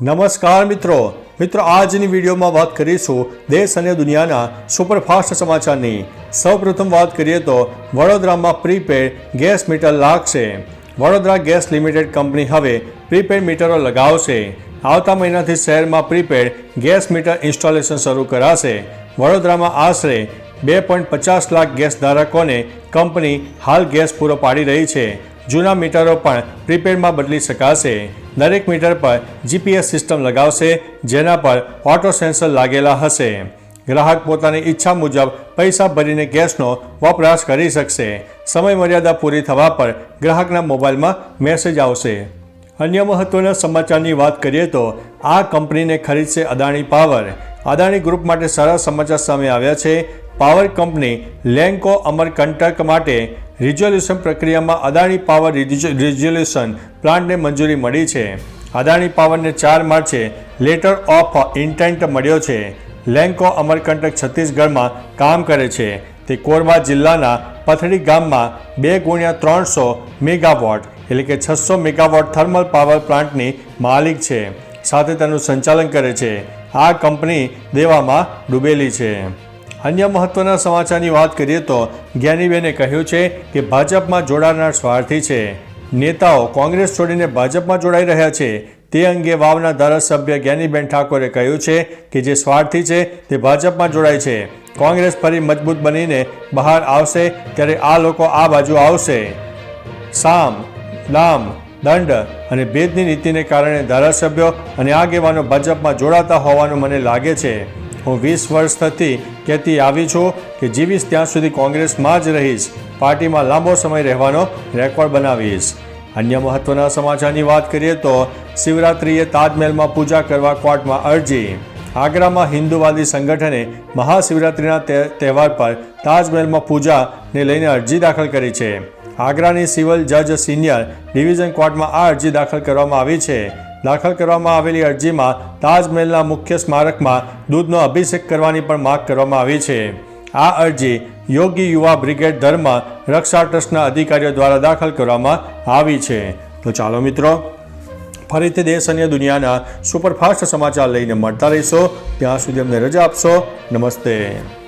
નમસ્કાર મિત્રો. મિત્રો, આજની વિડીયોમાં વાત કરીશું દેશ અને દુનિયાના સુપરફાસ્ટ સમાચારની. સૌપ્રથમ વાત કરીએ તો વડોદરામાં પ્રીપેડ ગેસ મીટર લાગશે. વડોદરા ગેસ લિમિટેડ કંપની હવે પ્રીપેડ મીટરો લગાવશે. આવતા મહિનાથી શહેરમાં પ્રીપેડ ગેસ મીટર ઇન્સ્ટોલેશન શરૂ કરાશે. વડોદરામાં આશરે બે પોઈન્ટ પચાસ લાખ ગેસ ધારકોને કંપની હાલ ગેસ પૂરો પાડી રહી છે. જૂના મીટરો પણ પ્રીપેડમાં બદલી શકાશે. દરેક મીટર પર જીપીએસ સિસ્ટમ લગાવશે, જેના પર ઓટો સેન્સર લાગેલા હશે. ગ્રાહક પોતાની ઈચ્છા મુજબ પૈસા ભરીને ગેસનો વપરાશ કરી શકશે. સમય મર્યાદા પૂરી થવા પર ગ્રાહકના મોબાઈલમાં મેસેજ આવશે. અન્ય મહત્વના સમાચારની વાત કરીએ તો, આ કંપનીને ખરીદશે અદાણી પાવર. અદાણી ગ્રુપ માટે સારા સમાચાર સામે આવ્યા છે. પાવર કંપની લેન્કો અમરકંટક માટે રિઝોલ્યુશન પ્રક્રિયામાં અદાણી પાવર રિઝોલ્યુશન પ્લાન્ટને મંજૂરી મળી છે. અદાણી પાવરને ચાર માર્ચે લેટર ઓફ ઇન્ટેન્ટ મળ્યો છે. લેન્કો અમરકંટક છત્તીસગઢમાં કામ કરે છે. તે કોરબા જિલ્લાના પથડી ગામમાં બે ગુણ્યા ત્રણસો મેગાવોટ એટલે કે છસો મેગાવોટ થર્મલ પાવર પ્લાન્ટની માલિક છે. સાથે તેનું સંચાલન કરે છે. આ કંપની દેવામાં ડૂબેલી છે. અન્ય મહત્વના સમાચારની વાત કરીએ તો જ્ઞાનીબેને કહ્યું છે કે ભાજપમાં જોડાનાર સ્વાર્થી છે. નેતાઓ કોંગ્રેસ છોડીને ભાજપમાં જોડાઈ રહ્યા છે. તે અંગે વાવના ધારાસભ્ય જ્ઞાનીબેન ઠાકોરે કહ્યું છે કે જે સ્વાર્થી છે તે ભાજપમાં જોડાય છે. કોંગ્રેસ ફરી મજબૂત બનીને બહાર આવશે ત્યારે આ લોકો આ બાજુ આવશે. સામ, લામ, દંડ અને ભેદની નીતિને કારણે ધારાસભ્યો અને આગેવાનો ભાજપમાં જોડાતા હોવાનું મને લાગે છે. હું વીસ વર્ષ થતી કહેતી આવી છું કે જીવીશ ત્યાં સુધી કોંગ્રેસમાં જ રહીશ. પાર્ટીમાં લાંબો સમય રહેવાનો રેકોર્ડ બનાવીશ. અન્ય મહત્વના સમાચારની વાત કરીએ તો શિવરાત્રિએ તાજમહેલમાં પૂજા કરવા કોર્ટમાં અરજી. આગ્રામાં હિન્દુવાદી સંગઠને મહાશિવરાત્રિના તહેવાર પર તાજમહેલમાં પૂજાને લઈને અરજી દાખલ કરી છે. આગ્રાની સિવિલ જજ સિનિયર ડિવિઝન કોર્ટમાં આ અરજી દાખલ કરવામાં આવી છે. દાખલ કરવામાં આવેલી અરજીમાં તાજમહેલના મુખ્ય સ્મારકમાં દૂધનો અભિષેક કરવાની પણ માગ કરવામાં આવી છે. આ અરજી યોગી યુવા બ્રિગેડ ધર્મ રક્ષા ટ્રસ્ટના અધિકારીઓ દ્વારા દાખલ કરવામાં આવી છે. તો ચાલો મિત્રો, ફરીથી દેશ અને દુનિયાના સુપરફાસ્ટ સમાચાર લઈને મળતા રહીશો. ત્યાં સુધી અમને રજા આપશો. નમસ્તે.